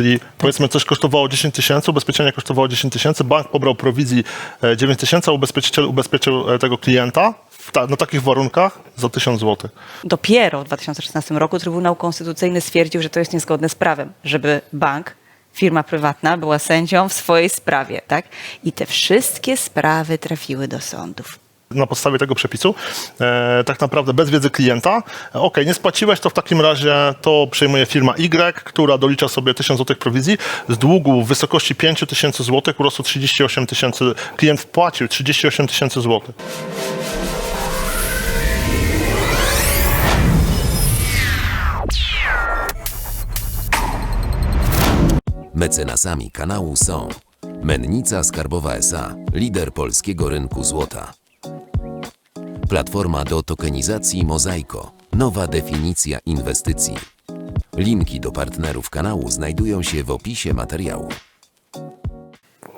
Czyli powiedzmy coś kosztowało 10 tysięcy, ubezpieczenie kosztowało 10 tysięcy, bank pobrał prowizji e, 9 tysięcy, a ubezpieczyciel ubezpieczył e, tego klienta ta, na takich warunkach za 1000 zł. Dopiero w 2016 roku Trybunał Konstytucyjny stwierdził, że to jest niezgodne z prawem, żeby bank, firma prywatna była sędzią w swojej sprawie, tak? I te wszystkie sprawy trafiły do sądów. Na podstawie tego przepisu, e, tak naprawdę bez wiedzy klienta. Ok, nie spłaciłeś, to w takim razie to przejmuje firma Y, która dolicza sobie 1000 zł prowizji. Z długu w wysokości 5000 zł urosło 38 tysięcy. Klient wpłacił 38 tysięcy złotych. Mecenasami kanału są Mennica Skarbowa SA, lider polskiego rynku złota. Platforma do tokenizacji Mozaiko, nowa definicja inwestycji. Linki do partnerów kanału znajdują się w opisie materiału.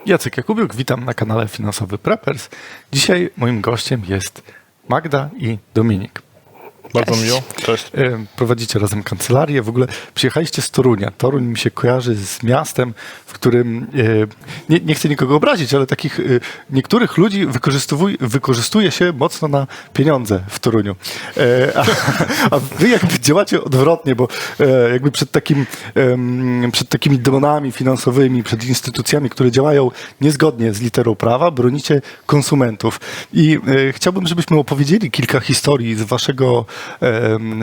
Jacek Jakubiuk, witam na kanale Finansowy Preppers. Dzisiaj moim gościem jest Magda i Dominik. Bardzo miło. Cześć. Prowadzicie razem kancelarię. W ogóle przyjechaliście z Torunia. Toruń mi się kojarzy z miastem, w którym e, nie, nie chcę nikogo obrazić, ale takich e, niektórych ludzi wykorzystuje, się mocno na pieniądze w Toruniu. E, A, a wy jakby działacie odwrotnie, bo jakby przed, takim, przed takimi demonami finansowymi, przed instytucjami, które działają niezgodnie z literą prawa, bronicie konsumentów. I chciałbym, żebyśmy opowiedzieli kilka historii z waszego,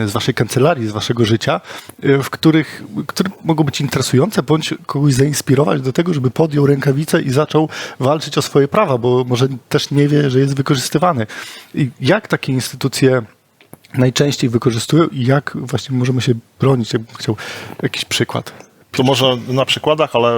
z waszej kancelarii, z waszego życia, e, w których, które mogą być interesujące, bądź kogoś zainspirować do tego, żeby podjął rękawice i zaczął walczyć o swoje prawa, bo może też nie wie, że jest wykorzystywany. I jak takie instytucje najczęściej wykorzystują i jak właśnie możemy się bronić? Jakbym chciał jakiś przykład. To może na przykładach, ale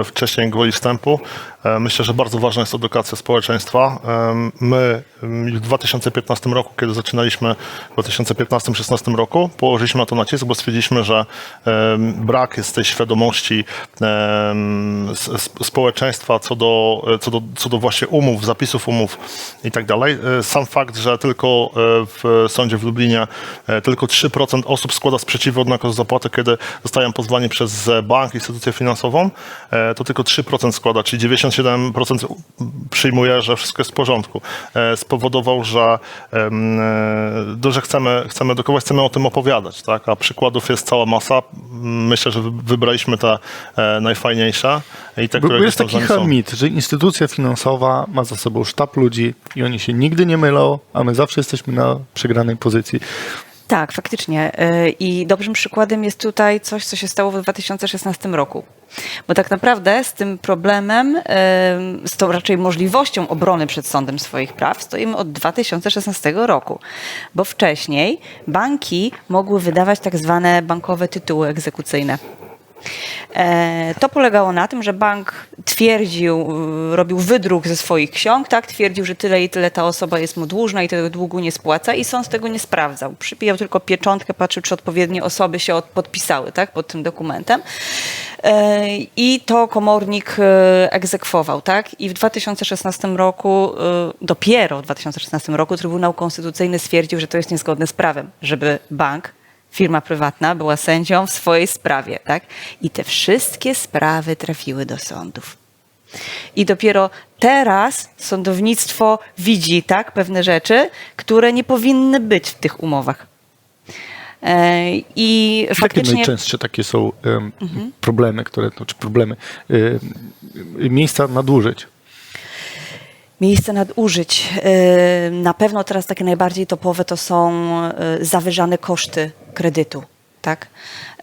e, wcześniej gwoli wstępu. E, myślę, że bardzo ważna jest edukacja społeczeństwa. E, my w 2015 roku, kiedy zaczynaliśmy w 2015-2016 roku, położyliśmy na to nacisk, bo stwierdziliśmy, że e, brak jest tej świadomości e, społeczeństwa co do, co, do, co do właśnie umów, zapisów umów i tak dalej. E, Sam fakt, że tylko e, w sądzie w Lublinie e, tylko 3% osób składa sprzeciwy od nakazu zapłaty, kiedy dostają pozwanie przez bank, instytucję finansową, e, to tylko 3% składa, czyli 97% przyjmuje, że wszystko jest w porządku. E, Spowodował, że, e, że chcemy, chcemy edukować, chcemy o tym opowiadać, tak? a przykładów jest cała masa. Myślę, że wy- wybraliśmy te najfajniejsze i te, które bo jest taki mit, że instytucja finansowa ma za sobą sztab ludzi i oni się nigdy nie mylą, a my zawsze jesteśmy na przegranej pozycji. Tak, faktycznie. Y, I dobrym przykładem jest tutaj coś, co się stało w 2016 roku. Bo tak naprawdę z tym problemem, y, z tą raczej możliwością obrony przed sądem swoich praw stoimy od 2016 roku. Bo wcześniej banki mogły wydawać tak zwane bankowe tytuły egzekucyjne. E, To polegało na tym, że bank twierdził, y, robił wydruk ze swoich ksiąg, tak, twierdził, że tyle i tyle ta osoba jest mu dłużna i tego długu nie spłaca i sąd tego nie sprawdzał. Przypijał tylko pieczątkę, patrzył, czy odpowiednie osoby się od- podpisały, tak, pod tym dokumentem. E, I to komornik e, egzekwował, tak? I w 2016 roku, e, dopiero w 2016 roku Trybunał Konstytucyjny stwierdził, że to jest niezgodne z prawem, żeby bank firma prywatna była sędzią w swojej sprawie, tak? I te wszystkie sprawy trafiły do sądów. I dopiero teraz sądownictwo widzi tak pewne rzeczy, które nie powinny być w tych umowach. E, I Jakie faktycznie najczęstsze takie są em, problemy, które, no, czy problemy, em, miejsca nadużyć? Miejsce nadużyć. Yy, Na pewno teraz takie najbardziej topowe to są yy, zawyżane koszty kredytu, tak?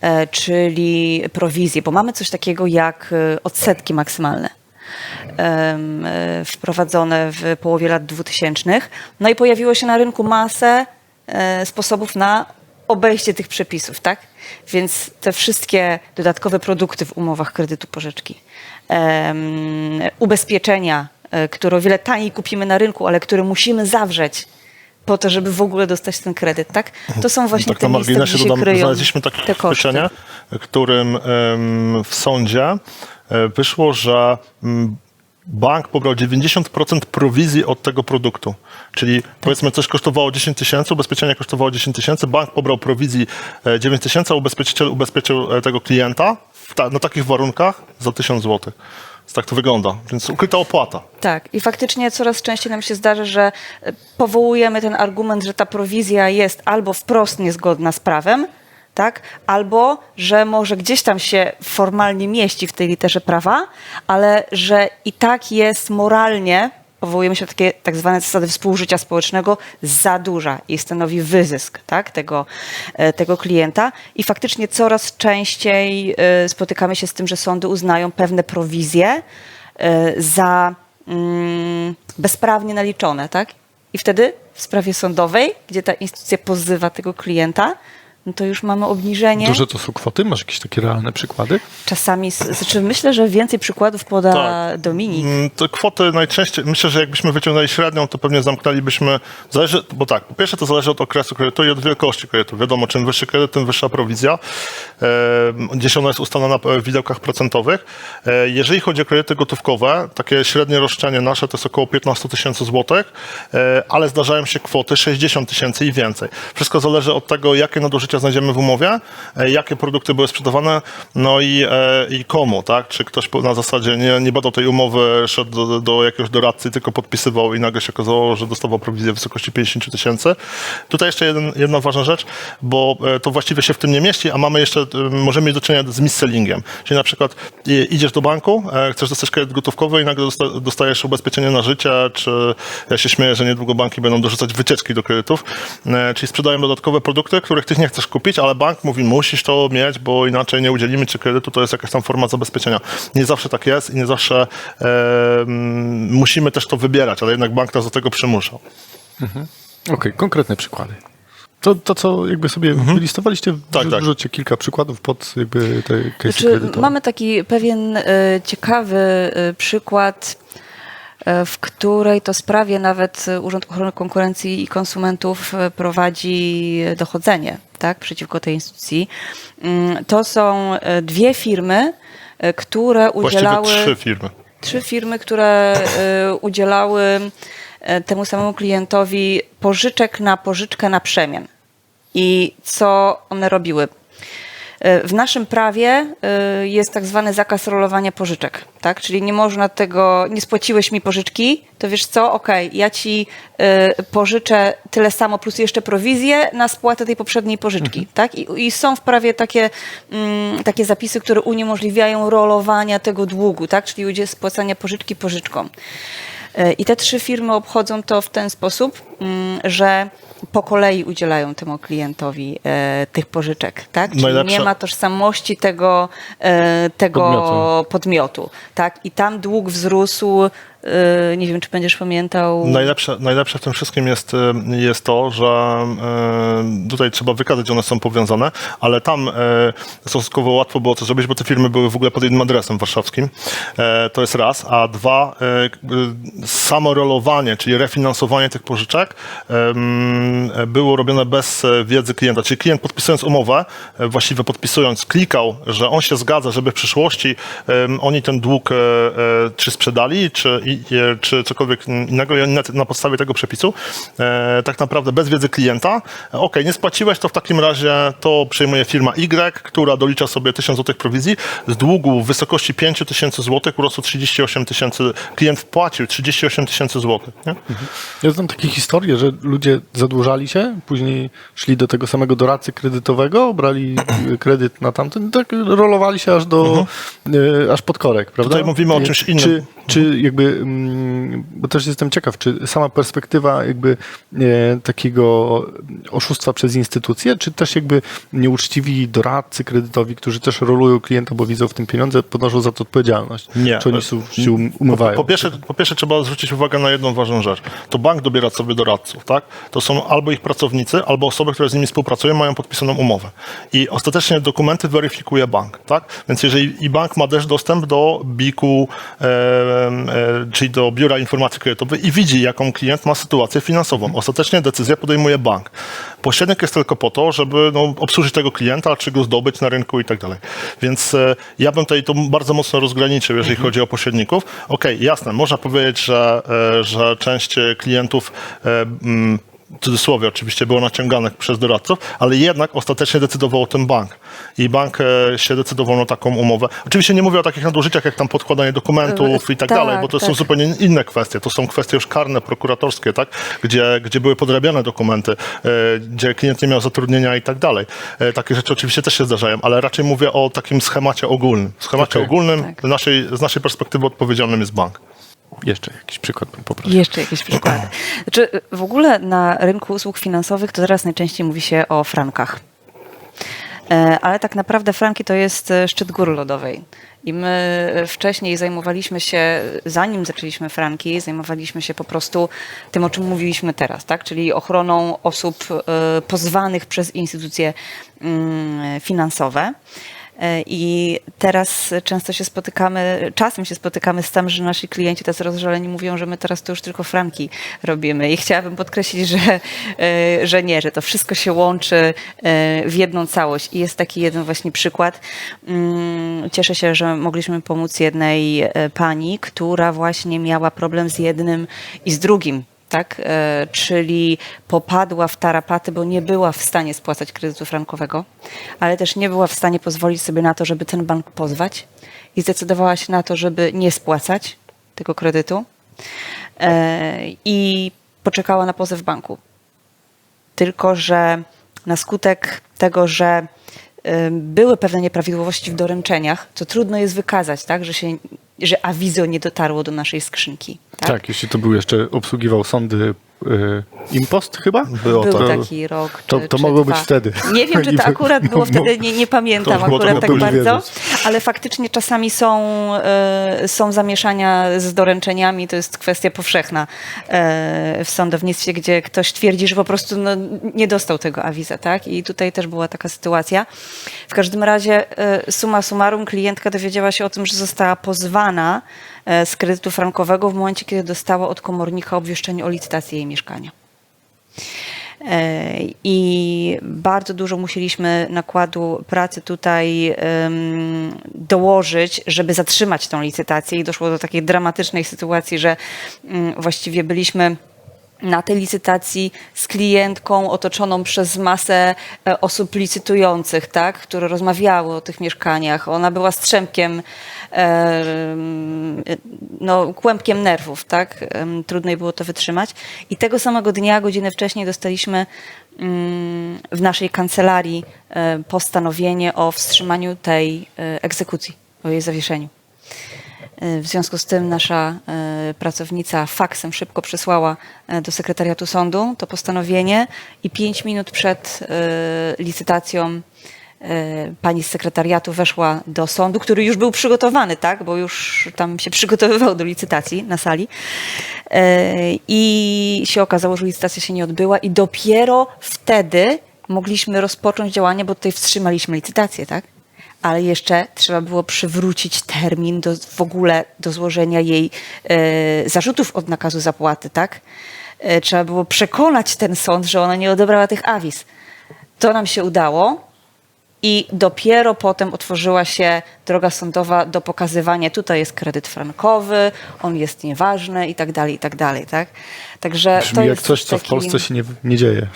E, Czyli prowizje, bo mamy coś takiego jak yy, odsetki maksymalne. e, Wprowadzone w połowie lat 2000. No i pojawiło się na rynku masę e, sposobów na obejście tych przepisów, tak? Więc te wszystkie dodatkowe produkty w umowach kredytu pożyczki, ubezpieczenia, e, które o wiele taniej kupimy na rynku, ale które musimy zawrzeć po to, żeby w ogóle dostać ten kredyt, tak? To są właśnie tak te na miejsca, gdzie się dodam, kryją znaleźliśmy takie te którym w sądzie e, wyszło, że mm, bank pobrał 90% prowizji od tego produktu. Czyli powiedzmy coś kosztowało 10 tysięcy, ubezpieczenie kosztowało 10 tysięcy, bank pobrał prowizji e, 9 tysięcy, a ubezpieczyciel ubezpieczył e, tego klienta ta, na takich warunkach za 1000 zł. Tak to wygląda, więc ukryta opłata. Tak, i faktycznie coraz częściej nam się zdarza, że e, powołujemy ten argument, że ta prowizja jest albo wprost niezgodna z prawem, tak, albo że może gdzieś tam się formalnie mieści w tej literze prawa, ale że i tak jest moralnie, powołujemy się na takie tak zwane zasady współżycia społecznego, za duża i stanowi wyzysk tak, tego, e, tego klienta. I faktycznie coraz częściej e, spotykamy się z tym, że sądy uznają pewne prowizje e, za mm, bezprawnie naliczone, tak? I wtedy w sprawie sądowej, gdzie ta instytucja pozywa tego klienta, no to już mamy obniżenie. Duże to są kwoty? Masz jakieś takie realne przykłady? Czasami, znaczy myślę, że więcej przykładów poda Tak. Dominik. Mm, Te kwoty najczęściej, myślę, że jakbyśmy wyciągnęli średnią, to pewnie zamknęlibyśmy, zależy, bo tak, po pierwsze to zależy od okresu kredytu i od wielkości kredytu. Wiadomo, czym wyższy kredyt, tym wyższa prowizja. E, Gdzieś ona jest ustalona w widełkach procentowych. E, Jeżeli chodzi o kredyty gotówkowe, takie średnie roszczenie nasze to jest około 15 tysięcy złotych, e, ale zdarzają się kwoty 60 tysięcy i więcej. Wszystko zależy od tego, jakie nadużycia znajdziemy w umowie, e, jakie produkty były sprzedawane, no i, e, i komu, tak? Czy ktoś na zasadzie nie, nie badał tej umowy, szedł do, do jakiegoś doradcy, tylko podpisywał i nagle się okazało, że dostawał prowizję w wysokości 50 tysięcy. Tutaj jeszcze jeden, jedna ważna rzecz, bo e, to właściwie się w tym nie mieści, a mamy jeszcze, możemy mieć do czynienia z mis-sellingiem. Czyli na przykład idziesz do banku, chcesz dostać kredyt gotówkowy i nagle dosta- dostajesz ubezpieczenie na życie, czy ja się śmieję, że niedługo banki będą dorzucać wycieczki do kredytów, czyli sprzedają dodatkowe produkty, których ty nie chcesz kupić, ale bank mówi, musisz to mieć, bo inaczej nie udzielimy ci kredytu, to jest jakaś tam forma zabezpieczenia. Nie zawsze tak jest i nie zawsze e, musimy też to wybierać, ale jednak bank nas do tego przymusza. Okej, konkretne przykłady. To, to, co jakby sobie wylistowaliście, Tak, tak. kilka przykładów pod jakby te case Znaczy, mamy taki pewien e, ciekawy e, przykład, e, w której to sprawie nawet Urząd Ochrony Konkurencji i Konsumentów prowadzi dochodzenie tak, przeciwko tej instytucji. Mm, To są e, dwie firmy, e, które Właściwie udzielały trzy firmy. trzy firmy, które e, udzielały temu samemu klientowi pożyczek na pożyczkę na przemian. I co one robiły? E, W naszym prawie e, jest tak zwany zakaz rolowania pożyczek, tak? Czyli nie można tego, nie spłaciłeś mi pożyczki, to wiesz co, okej, ja ci e, pożyczę tyle samo plus jeszcze prowizję na spłatę tej poprzedniej pożyczki, tak? I, I są w prawie takie, mm, takie zapisy, które uniemożliwiają rolowania tego długu, tak? Czyli spłacania pożyczki pożyczką. I te trzy firmy obchodzą to w ten sposób, mm, że po kolei udzielają temu klientowi e, tych pożyczek, tak? Czyli nie ma tożsamości tego, e, tego Podmiotu. podmiotu. tak? I tam dług wzrósł, nie wiem, czy będziesz pamiętał, Najlepsze, najlepsze w tym wszystkim jest, y, jest to, że y, tutaj trzeba wykazać, że one są powiązane, ale tam y, stosunkowo łatwo było to zrobić, bo te firmy były w ogóle pod jednym adresem warszawskim. To jest raz. A dwa, y, y, samo rolowanie, czyli refinansowanie tych pożyczek było robione bez wiedzy klienta. Czyli klient podpisując umowę, właściwie podpisując, klikał, że on się zgadza, żeby w przyszłości oni ten dług czy sprzedali, czy, czy cokolwiek innego i na, na podstawie tego przepisu e, tak naprawdę bez wiedzy klienta, e, ok, nie spłaciłeś, to w takim razie to przejmuje firma Y, która dolicza sobie 1000 zł prowizji. Z długu w wysokości 5000 zł urosło 38 tysięcy, klient wpłacił 38 tysięcy złotych. nie? Ja znam takie historie, że ludzie zadłużali się, później szli do tego samego doradcy kredytowego, brali kredyt na tamten, tak rolowali się aż do, e, aż pod korek, prawda? Tutaj mówimy o czymś innym. Czy, czy jakby, bo też jestem ciekaw, czy sama perspektywa jakby e, takiego oszustwa przez instytucje, czy też jakby nieuczciwi doradcy kredytowi, którzy też rolują klienta, bo widzą w tym pieniądze, ponoszą za to odpowiedzialność? Nie. Czy oni są, się um- umywają? Po pierwsze, po pierwsze trzeba zwrócić uwagę na jedną ważną rzecz. To bank dobiera sobie doradców, tak? To są albo ich pracownicy, albo osoby, które z nimi współpracują, mają podpisaną umowę. I ostatecznie dokumenty weryfikuje bank, tak? Więc jeżeli i bank ma też dostęp do BIK-u, e, e, czyli do Biura Informacji Kredytowej i widzi, jaką klient ma sytuację finansową. Ostatecznie decyzję podejmuje bank. Pośrednik jest tylko po to, żeby no, obsłużyć tego klienta, czy go zdobyć na rynku i tak dalej. Więc e, ja bym tutaj to bardzo mocno rozgraniczył, jeżeli chodzi o pośredników. Okej, jasne, można powiedzieć, że, e, że część klientów e, mm, w cudzysłowie oczywiście było naciągane przez doradców, ale jednak ostatecznie decydował o tym bank. I bank e, się decydował na taką umowę. Oczywiście nie mówię o takich nadużyciach, jak tam podkładanie dokumentów i tak, tak, dalej, bo to są tak. zupełnie inne kwestie. To są kwestie już karne, prokuratorskie, tak? gdzie, gdzie były podrabiane dokumenty, e, gdzie klient nie miał zatrudnienia i tak dalej. E, takie rzeczy oczywiście też się zdarzają, ale raczej mówię o takim schemacie ogólnym. W schemacie Okej. ogólnym Tak. naszej, z naszej perspektywy odpowiedzialnym jest bank. Jeszcze jakiś przykład bym poprosił. Jeszcze jakieś przykłady. Znaczy, w ogóle na rynku usług finansowych to teraz najczęściej mówi się o frankach. E, Ale tak naprawdę franki to jest e, szczyt góry lodowej. I my e, wcześniej zajmowaliśmy się, zanim zaczęliśmy franki, zajmowaliśmy się po prostu tym, o czym mówiliśmy teraz, tak? czyli ochroną osób pozwanych przez instytucje mm, finansowe. E, I teraz często się spotykamy, czasem się spotykamy z tym, że nasi klienci tacy rozżaleni mówią, że my teraz to już tylko franki robimy. I chciałabym podkreślić, że, e, że nie, że to wszystko się łączy e, w jedną całość. I jest taki jeden właśnie przykład. Mm, Cieszę się, że mogliśmy pomóc jednej pani, która właśnie miała problem z jednym i z drugim tak? E, czyli popadła w tarapaty, bo nie była w stanie spłacać kredytu frankowego, ale też nie była w stanie pozwolić sobie na to, żeby ten bank pozwać i zdecydowała się na to, żeby nie spłacać tego kredytu e, i poczekała na pozew banku. Tylko, że na skutek tego, że y, były pewne nieprawidłowości w doręczeniach, to trudno jest wykazać, tak, że, się, że awizo nie dotarło do naszej skrzynki. Tak? Tak, jeśli to był jeszcze, obsługiwał sądy Impost chyba? Było Był to- taki rok. to- czy, to czy mogło dwa. być wtedy. Nie wiem, czy to akurat było wtedy, nie, nie pamiętam To akurat tak bardzo, wiedzieć. ale faktycznie czasami są, e, są zamieszania z doręczeniami, to jest kwestia powszechna e, w sądownictwie, gdzie ktoś twierdzi, że po prostu no, nie dostał tego awiza, tak? I tutaj też była taka sytuacja. W każdym razie e, summa summarum klientka dowiedziała się o tym, że została pozwana z kredytu frankowego w momencie, kiedy dostała od komornika obwieszczenie o licytacji jej mieszkania. E, I bardzo dużo musieliśmy nakładu pracy tutaj dołożyć, żeby zatrzymać tą licytację. I doszło do takiej dramatycznej sytuacji, że mm, właściwie byliśmy na tej licytacji z klientką otoczoną przez masę e, osób licytujących, tak, które rozmawiały o tych mieszkaniach. Ona była strzępkiem, e, no, kłębkiem nerwów, tak? Jej było to wytrzymać. I tego samego dnia, godzinę wcześniej, dostaliśmy mm, w naszej kancelarii e, postanowienie o wstrzymaniu tej e, egzekucji, o jej zawieszeniu. E, W związku z tym nasza e, pracownica faksem szybko przesłała e, do sekretariatu sądu to postanowienie i pięć minut przed licytacją pani z sekretariatu weszła do sądu, który już był przygotowany, tak, bo już tam się przygotowywał do licytacji na sali i się okazało, że licytacja się nie odbyła i dopiero wtedy mogliśmy rozpocząć działanie, bo tutaj wstrzymaliśmy licytację, tak? Ale jeszcze trzeba było przywrócić termin do, w ogóle do złożenia jej e, zarzutów od nakazu zapłaty, tak? E, trzeba było przekonać ten sąd, że ona nie odebrała tych awiz. To nam się udało i dopiero potem otworzyła się droga sądowa do pokazywania, tutaj jest kredyt frankowy, on jest nieważny i tak dalej, i tak dalej, tak? Także to Brzmi jak jest coś, co w taki- Polsce się nie, nie dzieje.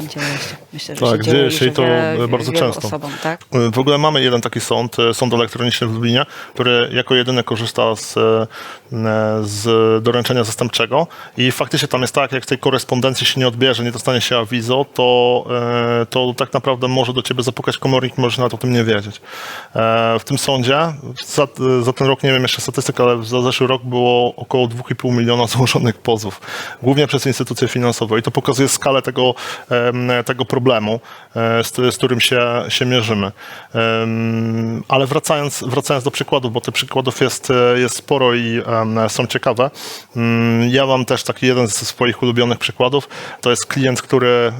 Dzieje się. Myślę, że Tak, się dzieje się i to wie- bardzo często. Osobom, tak? W ogóle mamy jeden taki sąd, e, sąd elektroniczny w Lublinie, który jako jedyny korzysta z, e, z doręczenia zastępczego i faktycznie tam jest tak, jak w tej korespondencji się nie odbierze, nie dostanie się awizo, to, e, to tak naprawdę może do ciebie zapukać komornik, możesz nawet o tym nie wiedzieć. E, W tym sądzie za, za ten rok, nie wiem jeszcze statystyk, ale za zeszły rok było około 2,5 miliona złożonych pozwów, głównie przez instytucje finansowe i to pokazuje skalę tego, tego problemu, e, z, z którym się, się mierzymy. Ale wracając, wracając do przykładów, bo tych przykładów jest, jest sporo i są ciekawe. Mm, Ja mam też taki jeden ze swoich ulubionych przykładów. To jest klient, który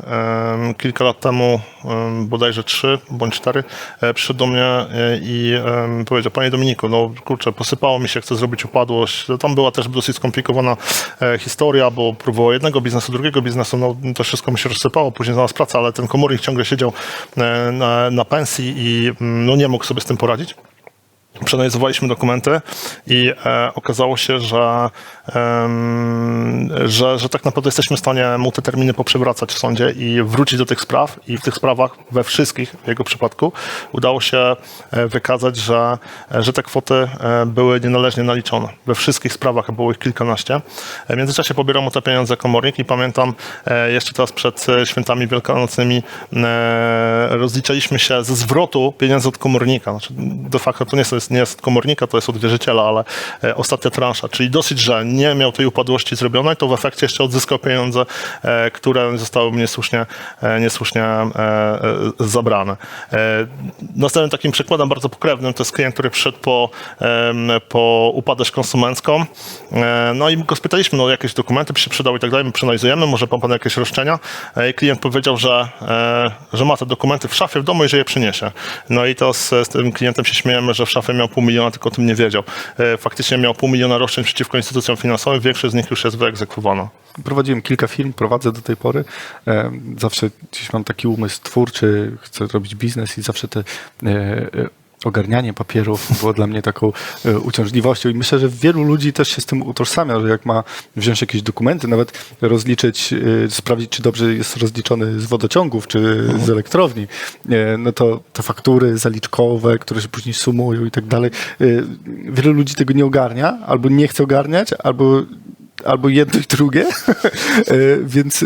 kilka lat temu, em, bodajże trzy bądź cztery, e, przyszedł do mnie e, i em, powiedział, panie Dominiku, no kurczę, posypało mi się, chcę zrobić upadłość. Tam była też dosyć skomplikowana e, historia, bo próbował jednego biznesu, drugiego biznesu, no to wszystko mu się rozsypało, później znalazł pracę, ale ten komornik ciągle siedział e, na, na pensji i mm, no, nie mógł sobie z tym poradzić. Przeanalizowaliśmy dokumenty i e, okazało się, że, że, że tak naprawdę jesteśmy w stanie mu te terminy poprzewracać w sądzie i wrócić do tych spraw. I w tych sprawach, we wszystkich w jego przypadku, udało się e, wykazać, że, że te kwoty e, były nienależnie naliczone. We wszystkich sprawach, było ich kilkanaście. E, W międzyczasie pobierał mu te pieniądze komornik i pamiętam e, jeszcze teraz przed świętami wielkanocnymi rozliczaliśmy się ze zwrotu pieniędzy od komornika. Znaczy, de facto to nie jest, nie jest od komornika, to jest od wierzyciela, ale e, ostatnia transza. Czyli dosyć, że nie miał tej upadłości zrobionej, to w efekcie jeszcze odzyskał pieniądze, e, które zostały mu niesłusznie, e, niesłusznie zabrane. Następnym takim przykładem bardzo pokrewnym to jest klient, który przyszedł po, po upadłość konsumencką. No i go spytaliśmy, no jakieś dokumenty by się przydały i tak dalej, my przeanalizujemy, może pan pan jakieś roszczenia. I klient powiedział, że, że ma te dokumenty w szafie w domu i że je przyniesie. No i to z, z tym klientem się śmiejemy, że w szafie miał pół miliona, tylko o tym nie wiedział. E, Faktycznie miał pół miliona roszczeń przeciwko instytucjom finansowym, większość z nich już jest wyegzekwowana. Prowadziłem kilka firm, prowadzę do tej pory. E, Zawsze gdzieś mam taki umysł twórczy, chcę robić biznes i zawsze te e, ogarnianie papierów było dla mnie taką e, uciążliwością i myślę, że wielu ludzi też się z tym utożsamia, że jak ma wziąć jakieś dokumenty, nawet rozliczyć, e, sprawdzić, czy dobrze jest rozliczony z wodociągów, czy z elektrowni, e, no to te faktury zaliczkowe, które się później sumują i tak dalej, wielu ludzi tego nie ogarnia, albo nie chce ogarniać, albo albo jedno i drugie. Więc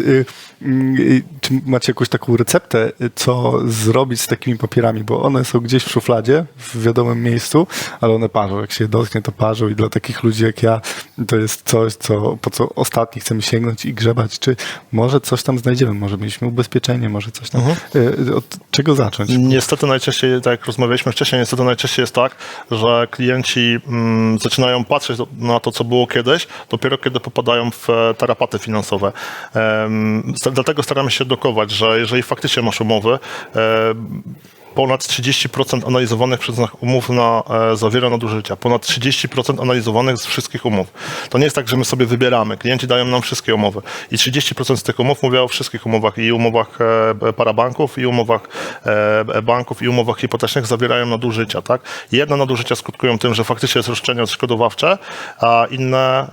czy macie jakąś taką receptę, co zrobić z takimi papierami? Bo one są gdzieś w szufladzie, w wiadomym miejscu, ale one parzą. Jak się je dotknie, to parzą i dla takich ludzi jak ja to jest coś, co, po co ostatni chcemy sięgnąć i grzebać. Czy może coś tam znajdziemy? Może mieliśmy ubezpieczenie, może coś tam. Y, Od czego zacząć? Niestety najczęściej, tak jak rozmawialiśmy wcześniej, niestety najczęściej jest tak, że klienci mm, zaczynają patrzeć na to, co było kiedyś, dopiero kiedy popadają w e, tarapaty finansowe. Sta- dlatego staramy się dokować, że jeżeli faktycznie masz umowy, em, ponad 30% analizowanych przez nas umów na, e, zawiera nadużycia. Ponad 30% analizowanych z wszystkich umów. To nie jest tak, że my sobie wybieramy. Klienci dają nam wszystkie umowy. I 30% z tych umów mówię o wszystkich umowach. I umowach e, parabanków, i umowach e, banków, i umowach hipotecznych zawierają nadużycia. Tak? Jedne nadużycia skutkują tym, że faktycznie jest roszczenie odszkodowawcze, a inne,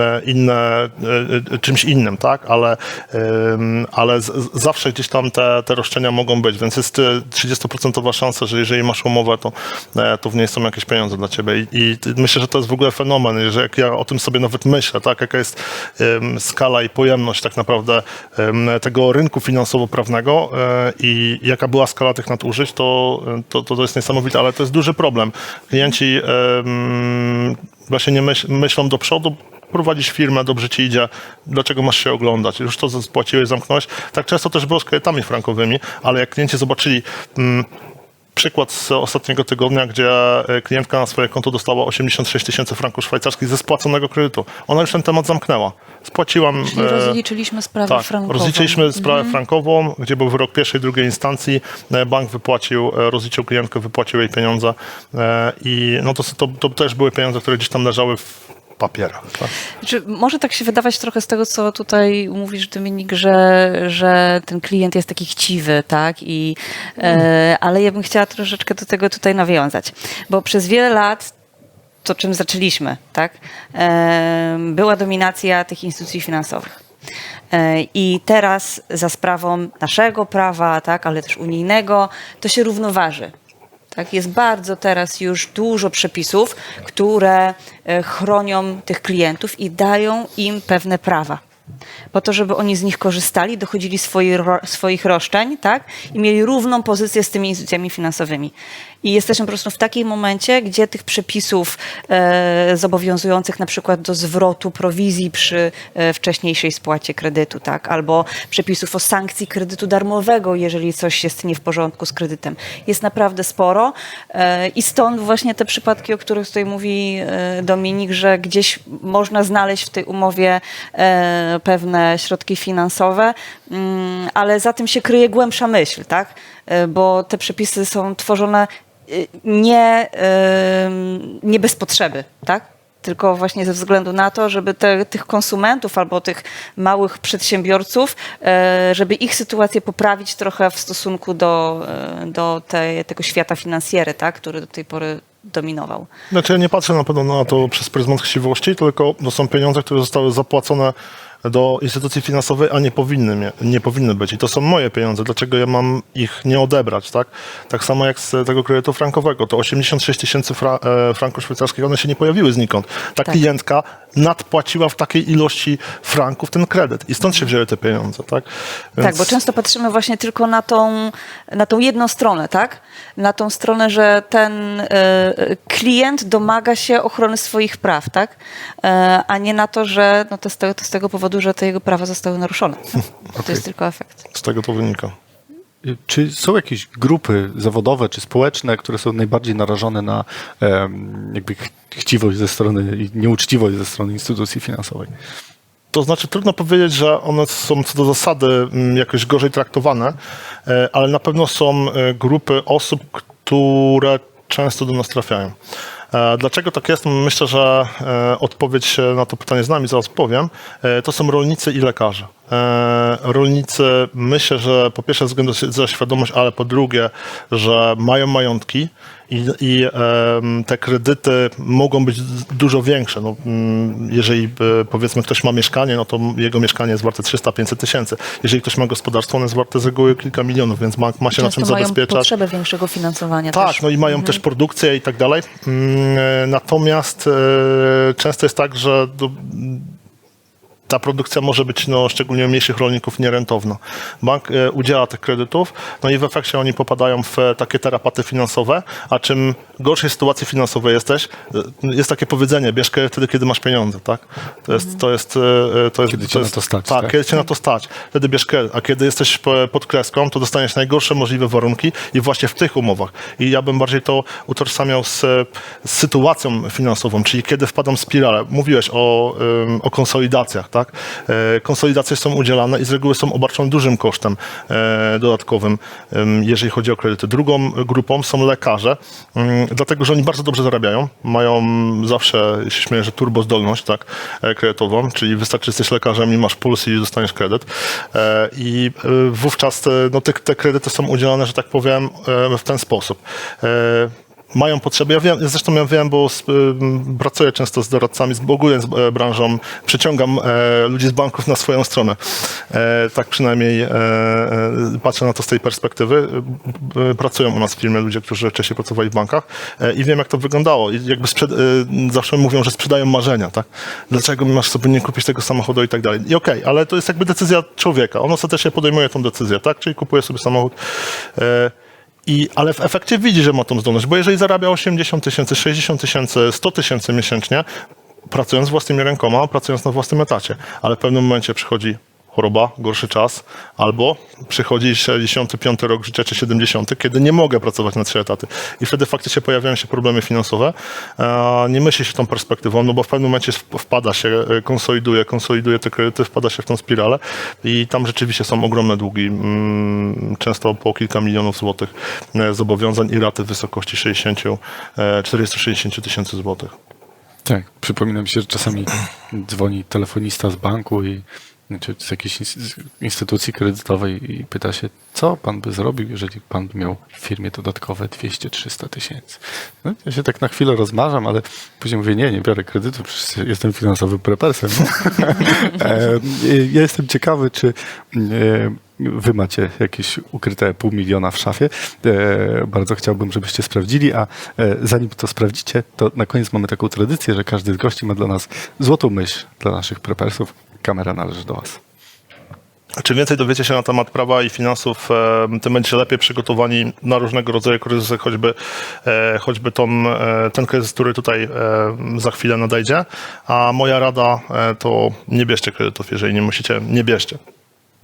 e, inne e, czymś innym. Tak? Ale, em, ale z- zawsze gdzieś tam te, te roszczenia mogą być. Więc jest e, 30% szansa, że jeżeli masz umowę, to, e, to w niej są jakieś pieniądze dla ciebie. I, I myślę, że to jest w ogóle fenomen, że jak ja o tym sobie nawet myślę, tak, jaka jest em, skala i pojemność tak naprawdę em, tego rynku finansowo-prawnego e, i jaka była skala tych nadużyć, to, to, to, jest niesamowite, ale to jest duży problem. Klienci właśnie nie myśl, myślą do przodu, prowadzisz firmę, dobrze ci idzie, dlaczego masz się oglądać? Już to spłaciłeś, zamknąłeś. Tak często też było z kredytami frankowymi, ale jak klienci zobaczyli mm, przykład z ostatniego tygodnia, gdzie e, klientka na swoje konto dostała 86 tysięcy franków szwajcarskich ze spłaconego kredytu. Ona już ten temat zamknęła. Spłaciłam... Czyli e, rozliczyliśmy sprawę tak, frankową. rozliczyliśmy sprawę frankową, gdzie był wyrok pierwszej drugiej instancji. E, Bank wypłacił, rozliczył klientkę, wypłacił jej pieniądze i no to, to, to też były pieniądze, które gdzieś tam leżały w Tak? Czy może tak się wydawać trochę z tego, co tutaj mówisz, Dominik, że, że ten klient jest taki chciwy, tak? I, e, ale ja bym chciała troszeczkę do tego tutaj nawiązać, bo przez wiele lat to, czym zaczęliśmy, tak? E, była dominacja tych instytucji finansowych. E, I teraz za sprawą naszego prawa, tak, ale też unijnego, to się równoważy. Tak, jest bardzo teraz już dużo przepisów, które e, chronią tych klientów i dają im pewne prawa. Po to, żeby oni z nich korzystali, dochodzili swoich roszczeń tak? i mieli równą pozycję z tymi instytucjami finansowymi. I jesteśmy po prostu w takim momencie, gdzie tych przepisów e, zobowiązujących na przykład do zwrotu prowizji przy e, wcześniejszej spłacie kredytu, tak? albo przepisów o sankcji kredytu darmowego, jeżeli coś jest nie w porządku z kredytem, jest naprawdę sporo. E, I stąd właśnie te przypadki, o których tutaj mówi e, Dominik, że gdzieś można znaleźć w tej umowie e, pewne środki finansowe, mm, ale za tym się kryje głębsza myśl, tak? E, bo te przepisy są tworzone nie, ym, nie bez potrzeby, tak? Tylko właśnie ze względu na to, żeby te, tych konsumentów albo tych małych przedsiębiorców, e, żeby ich sytuację poprawić trochę w stosunku do, e, do tej, tego świata finansjery, tak? który do tej pory dominował. Znaczy ja nie patrzę na pewno na to przez pryzmat chciwości, tylko to są pieniądze, które zostały zapłacone do instytucji finansowej, a nie powinny, nie powinny być. I to są moje pieniądze. Dlaczego ja mam ich nie odebrać, tak? Tak samo jak z tego kredytu frankowego. To 86 tysięcy fra, e, franków szwajcarskich, one się nie pojawiły znikąd. Ta Tak. klientka nadpłaciła w takiej ilości franków ten kredyt. I stąd się wzięły te pieniądze, tak? Tak, bo często patrzymy właśnie tylko na tą, na tą jedną stronę, tak? Na tą stronę, że ten e, klient domaga się ochrony swoich praw, tak? E, a nie na to, że no to, z tego, to z tego powodu, że te jego prawa zostały naruszone. To jest tylko efekt. Z tego to wynika. Y, Czy są jakieś grupy zawodowe czy społeczne, które są najbardziej narażone na jakby ch- chciwość ze strony i nieuczciwość ze strony instytucji finansowej? To znaczy, trudno powiedzieć, że one są co do zasady mm, jakoś gorzej traktowane, e, ale na pewno są e, grupy osób, które często do nas trafiają. E, Dlaczego tak jest? Myślę, że e, odpowiedź na to pytanie z nami zaraz powiem. E, To są rolnicy i lekarze. E, Rolnicy myślę, że po pierwsze ze względu na świadomość, ale po drugie, że mają majątki i, i te kredyty mogą być dużo większe. No, mm, jeżeli e, powiedzmy ktoś ma mieszkanie, no to jego mieszkanie jest warte 300-500 tysięcy. Jeżeli ktoś ma gospodarstwo, ono jest warte z reguły kilka milionów, więc ma, ma się na czym mają zabezpieczać. potrzebę większego finansowania Tak, też. no i mają też produkcję i tak dalej. Mm, e, Natomiast często jest tak, że do, ta produkcja może być, no, szczególnie mniejszych rolników, nierentowna. Bank e, udziela tych kredytów, no i w efekcie oni popadają w e, takie tarapaty finansowe, a czym gorszej sytuacji finansowej jesteś, e, jest takie powiedzenie, bierz kredyt wtedy, kiedy masz pieniądze, tak? To jest, to jest, to jest, Kiedy cię to na jest, to stać, Tak, tak? kiedy cię na to stać, wtedy bierz kredyt, a kiedy jesteś po- pod kreską, to dostaniesz najgorsze możliwe warunki i właśnie w tych umowach. I ja bym bardziej to utożsamiał z, z sytuacją finansową, czyli kiedy wpadam w spiralę. Mówiłeś o, o konsolidacjach, tak? E, Konsolidacje są udzielane i z reguły są obarczone dużym kosztem e, dodatkowym, ym, jeżeli chodzi o kredyty. Drugą grupą są lekarze, dlatego, że oni bardzo dobrze zarabiają, mają zawsze, się śmieję, że turbozdolność, tak, e, kredytową, czyli wystarczy, że jesteś lekarzem i masz puls i dostaniesz kredyt. I wówczas no, te, te kredyty są udzielane, że tak powiem, w ten sposób. E, mają potrzeby. Ja wiem, zresztą ja wiem, bo z, pracuję często z doradcami, z, ogólnie z e, branżą, przyciągam e, ludzi z banków na swoją stronę. E, tak przynajmniej e, e, patrzę na to z tej perspektywy. E, pracują u nas w firmie ludzie, którzy wcześniej pracowali w bankach e, i wiem, jak to wyglądało. I jakby sprzed, e, zawsze mówią, że sprzedają marzenia, tak? Dlaczego masz sobie nie kupić tego samochodu i tak dalej. I okej, ale to jest jakby decyzja człowieka. On ostatecznie podejmuje tą decyzję, tak? Czyli kupuje sobie samochód. I, ale w efekcie widzi, że ma tą zdolność, bo jeżeli zarabia 80 tysięcy, 60 tysięcy, 100 tysięcy miesięcznie, pracując własnymi rękoma, pracując na własnym etacie, ale w pewnym momencie przychodzi choroba, gorszy czas, albo przychodzi 65 rok życia czy 70, kiedy nie mogę pracować na trzy etaty. I wtedy faktycznie pojawiają się problemy finansowe. E, Nie myśli się tą perspektywą, no bo w pewnym momencie wp- wpada się, e, konsoliduje, konsoliduje te kredyty, wpada się w tą spiralę i tam rzeczywiście są ogromne długi, mm, często po kilka milionów złotych e, zobowiązań i raty w wysokości 60, e, 40-60 tysięcy złotych. Tak, przypomina mi się, że czasami dzwoni telefonista z banku i czy z jakiejś ins- instytucji kredytowej i pyta się, co pan by zrobił, jeżeli pan miał w firmie dodatkowe 200-300 tysięcy. No, ja się tak na chwilę rozmarzam, ale później mówię, nie, nie biorę kredytu, przecież jestem finansowym prepersem. E, ja jestem ciekawy, czy e, Wy macie jakieś ukryte pół miliona w szafie. E, bardzo chciałbym, żebyście sprawdzili, a e, zanim to sprawdzicie, to na koniec mamy taką tradycję, że każdy z gości ma dla nas złotą myśl dla naszych prepersów. Kamera należy do Was. Czym więcej dowiecie się na temat prawa i finansów, tym będziecie lepiej przygotowani na różnego rodzaju kryzysy, choćby, e, choćby tą, e, ten kryzys, który tutaj za chwilę nadejdzie. A moja rada e, to nie bierzcie kredytów, jeżeli nie musicie, nie bierzcie.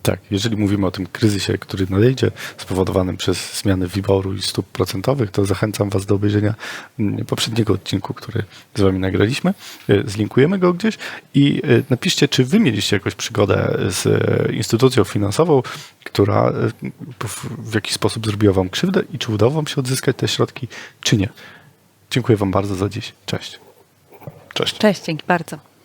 Tak, jeżeli mówimy o tym kryzysie, który nadejdzie, spowodowanym przez zmiany WIBOR-u i stóp procentowych, to zachęcam Was do obejrzenia mm, poprzedniego odcinku, który z Wami nagraliśmy. E, Zlinkujemy go gdzieś i e, napiszcie, czy Wy mieliście jakąś przygodę z e, instytucją finansową, która w jakiś sposób zrobiła Wam krzywdę i czy udało Wam się odzyskać te środki, czy nie. Dziękuję Wam bardzo za dziś. Cześć. Cześć. Cześć, dzięki bardzo.